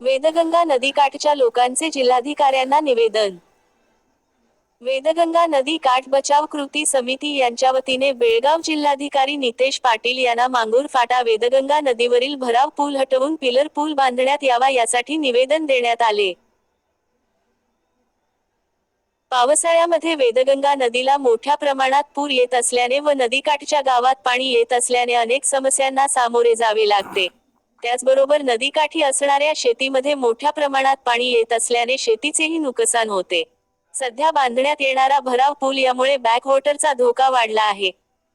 वेदगंगा नदीकाठच्या लोकांचे जिल्हाधिकाऱ्यांना निवेदन. वेदगंगा नदी काठ बचाव कृती समिती यांच्या वतीने बेळगाव जिल्हाधिकारी नितेश पाटील यांना मांगूर फाटा वेदगंगा नदीवरील भराव पूल हटवून पिलर पूल बांधण्यात यावा यासाठी निवेदन देण्यात आले. पावसाळ्यामध्ये वेदगंगा नदीला मोठ्या प्रमाणात पूर येत असल्याने व नदीकाठच्या गावात पाणी येत असल्याने अनेक समस्यांना सामोरे जावे लागते. त्याचबरोबर नदीकाठी असणाऱ्या शेतीमध्ये मोठ्या प्रमाणात पाणी येत असल्याने शेतीचेही नुकसान होते. सध्या बांधण्यात येणारा भराव पूल यामुळे बॅकवॉटरचा धोका वाढला आहे.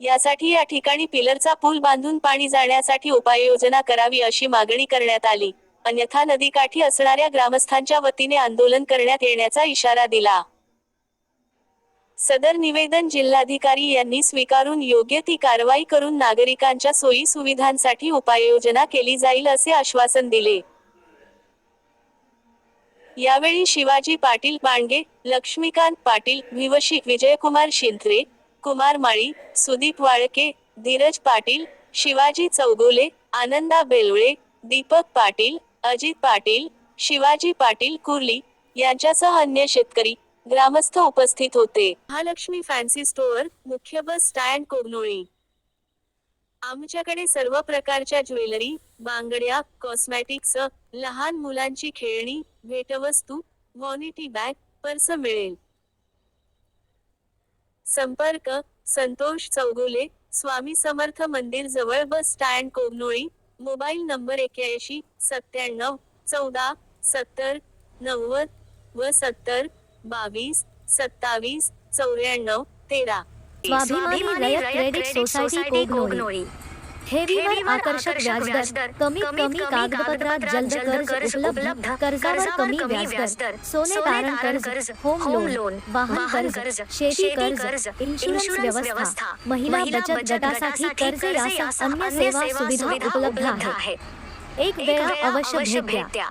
यासाठी या ठिकाणी पिलरचा पूल बांधून पाणी जाण्यासाठी उपाययोजना करावी अशी मागणी करण्यात आली. अन्यथा नदीकाठी असणाऱ्या ग्रामस्थांच्या वतीने आंदोलन करण्यात येण्याचा इशारा दिला. सदर निवेदन जिल्हाधिकारी यांनी स्वीकारून योग्य ती कारवाई करून नागरिकांच्या सोयी सुविधांसाठी उपाययोजना केली जाईल असे आश्वासन दिले. यावेळी शिवाजी पाटील पांडे लक्ष्मीकांत पाटील भिवशी विजयकुमार शिंत्रे कुमार माळी सुदीप वाळके धीरज पाटील शिवाजी चौगुले आनंदा बेलवळे दीपक पाटील अजित पाटील शिवाजी पाटील कुर्ली यांच्यासह अन्य शेतकरी ग्रामस्थ उपस्थित होते. महालक्ष्मी फॅन्सी स्टोअर मुख्य बस स्टँड कोगनोळी आमच्याकडे सर्व प्रकारच्या ज्वेलरी बांगड्या कॉस्मॅटिक्स लहान मुलांची खेळणी भेटवस्तू व्हॉनिटी बॅग पर्स मिळेल. संपर्क संतोष चौगुले स्वामी समर्थ मंदिर जवळ bus stand Kognoli mobile number एक्याऐंशी सत्त्याण्णव चौदा सत्तर नव्वद व सत्तर बावीस सत्तावीस चौऱ्याण्णव तेरा. स्वाभिमानी रयत क्रेडिट सोसायटी कोगनोळी. ठेवीवर आकर्षक व्याजदर कमीत कमी कागदपत्रात जलद कर्ज उपलब्ध कर्जावर कमी व्याजदर सोने तारण कर्ज होम लोन वाहन कर्ज शेती कर्ज इन्शुरन्स व्यवस्था महिला बचत गटासाठी कर्ज यासह अन्य सेवा सुविधा उपलब्ध आहे एक वेळा अवश्य भेट द्या.